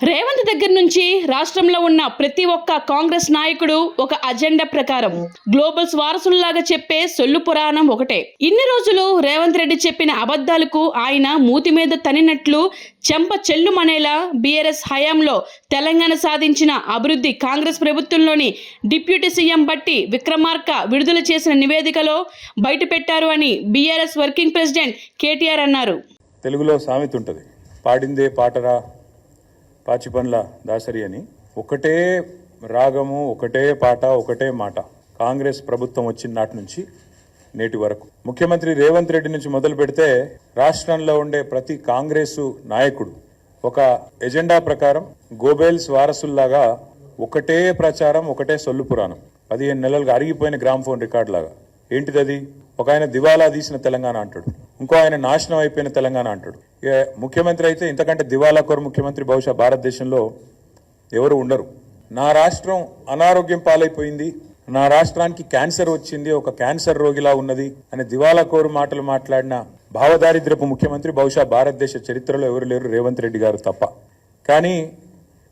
రేవంత్ దగ్గర నుంచి రాష్ట్రంలో ఉన్న ప్రతి ఒక్క కాంగ్రెస్ నాయకుడు ఒక అజెండా ప్రకారం గ్లోబల్స్ వారసుల్లాగా చెప్పే సొల్లు పురాణం ఒకటే. ఇన్ని రోజులు రేవంత్ రెడ్డి చెప్పిన అబద్ధాలకు ఆయన మూతి మీద తనినట్లు చెంప చెల్లుమనేలా బీఆర్ఎస్ హయాంలో తెలంగాణ సాధించిన అభివృద్ధి కాంగ్రెస్ ప్రభుత్వంలోని డిప్యూటీ సీఎం బట్టి విక్రమార్క విడుదల చేసిన నివేదికలో బయటపెట్టారు అని బీఆర్ఎస్ వర్కింగ్ ప్రెసిడెంట్ కేటీఆర్ అన్నారు. తెలుగులో సామెత ఉంటుంది. పాడిందే పాటరా పాచిపండ్ల దాసరి అని. ఒకటే రాగము ఒకటే పాట ఒకటే మాట. కాంగ్రెస్ ప్రభుత్వం వచ్చిన నాటి నుంచి నేటి వరకు. ముఖ్యమంత్రి రేవంత్ రెడ్డి నుంచి మొదలు పెడితే రాష్ట్రంలో ఉండే ప్రతి కాంగ్రెసు నాయకుడు ఒక ఎజెండా ప్రకారం గోబెల్స్ వారసుల్లాగా ఒకటే ప్రచారం ఒకటే సొల్లు పురాణం. పదిహేను నెలలుగా అరిగిపోయిన గ్రామ్ ఫోన్ రికార్డ్ లాగా. ఏంటిది అది ఒక ఆయన దివాలా తీసిన తెలంగాణ అంటాడు. ఇంకో ఆయన నాశనం అయిపోయిన తెలంగాణ అంటాడు. ముఖ్యమంత్రి అయితే ఇంతకంటే దివాలా కోరు ముఖ్యమంత్రి బహుశా భారతదేశంలో ఎవరు ఉండరు. నా రాష్ట్రం అనారోగ్యం పాలైపోయింది. నా రాష్ట్రానికి క్యాన్సర్ వచ్చింది. ఒక క్యాన్సర్ రోగిలా ఉన్నది అని దివాలా కోరు మాటలు మాట్లాడిన భావదారిద్రపు ముఖ్యమంత్రి బహుశా భారతదేశ చరిత్రలో ఎవరు లేరు? రేవంత్ రెడ్డి గారు తప్ప. కానీ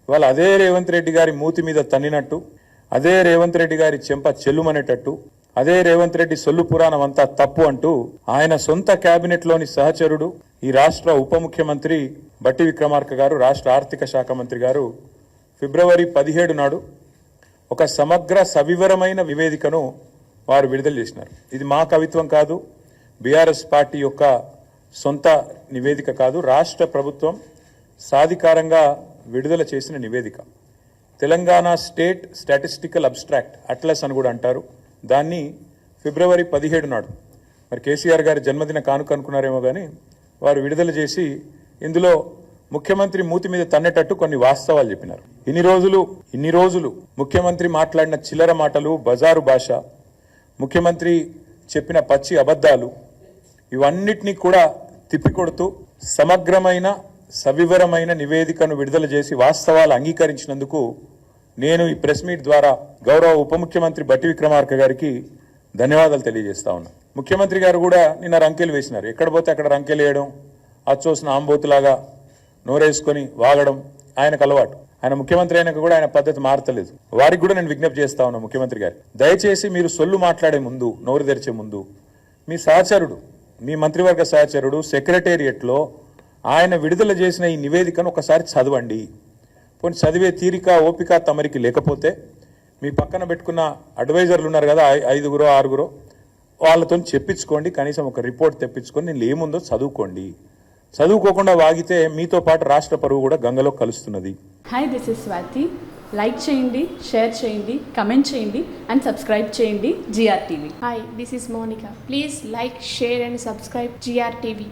ఇవాళ అదే రేవంత్ రెడ్డి గారి మూతి మీద తన్నినట్టు అదే రేవంత్ రెడ్డి గారి చెంప చెల్లుమనేటట్టు అదే రేవంత్ రెడ్డి సొల్లు పురాణం అంతా తప్పు అంటూ ఆయన సొంత క్యాబినెట్లోని సహచరుడు ఈ రాష్ట్ర ఉప ముఖ్యమంత్రి బట్టి విక్రమార్క గారు రాష్ట్ర ఆర్థిక శాఖ మంత్రి గారు ఫిబ్రవరి పదిహేడు నాడు ఒక సమగ్ర సవివరమైన నివేదికను వారు విడుదల చేసినారు. ఇది మా కవిత్వం కాదు బీఆర్ఎస్ పార్టీ యొక్క సొంత నివేదిక కాదు రాష్ట్ర ప్రభుత్వం సాధికారంగా విడుదల చేసిన నివేదిక. Telangana state statistical abstract atlas అని కూడా అంటారు. దాన్ని ఫిబ్రవరి పదిహేడు నాడు. మరి కేసీఆర్ గారి జన్మదిన కానుక అనుకున్నారేమో కానీ వారు విడుదల చేసి ఇందులో ముఖ్యమంత్రి మూతి మీద తన్నేటట్టు కొన్ని వాస్తవాలు చెప్పినారు. ఇన్ని రోజులు ఇన్ని రోజులు ముఖ్యమంత్రి మాట్లాడిన చిల్లర మాటలు బజారు భాష ముఖ్యమంత్రి చెప్పిన పచ్చి అబద్ధాలు ఇవన్నిటినీ కూడా తిప్పికొడుతూ సమగ్రమైన సవివరమైన నివేదికను విడుదల చేసి వాస్తవాలు అంగీకరించినందుకు నేను ఈ ప్రెస్ మీట్ ద్వారా గౌరవ ఉప ముఖ్యమంత్రి బట్టి విక్రమార్క గారికి ధన్యవాదాలు తెలియజేస్తా ఉన్నా. ముఖ్యమంత్రి గారు కూడా నిన్న రంకెలు వేసినారు. ఎక్కడ పోతే అక్కడ రంకెలు వేయడం అచ్చోసిన ఆంబోతులాగా నోరేసుకొని వాగడం ఆయనకు అలవాటు. ఆయన ముఖ్యమంత్రి అయినాక కూడా ఆయన పద్ధతి మారతలేదు. వారికి కూడా నేను విజ్ఞప్తి చేస్తా ఉన్నా ముఖ్యమంత్రి గారు. దయచేసి మీరు సొల్లు మాట్లాడే ముందు నోరు తెరిచే ముందు మీ సహచరుడు మీ మంత్రివర్గ సహచరుడు సెక్రటేరియట్లో ఆయన విడుదల చేసిన ఈ నివేదికను ఒకసారి చదవండి. పోనీ చదివే తీరిక ఓపిక తమరికి లేకపోతే మీ పక్కన పెట్టుకున్న అడ్వైజర్లు ఉన్నారు కదా ఐ- ఐదుగురో ఆరుగురో వాళ్ళతో చెప్పించుకోండి కనీసం ఒక రిపోర్ట్ తెప్పించుకొని నేను ఏముందో చదువుకోండి చదువుకోకుండా వాగితే మీతో పాటు రాష్ట్ర పరువు కూడా గంగలో కలుస్తున్నది hi this is Swathi like చేయండి షేర్ చేయండి కమెంట్ చేయండి అండ్ సబ్స్క్రైబ్ చేయండి GR TV Hi, this is Monica. Please like, share, and subscribe GRTV.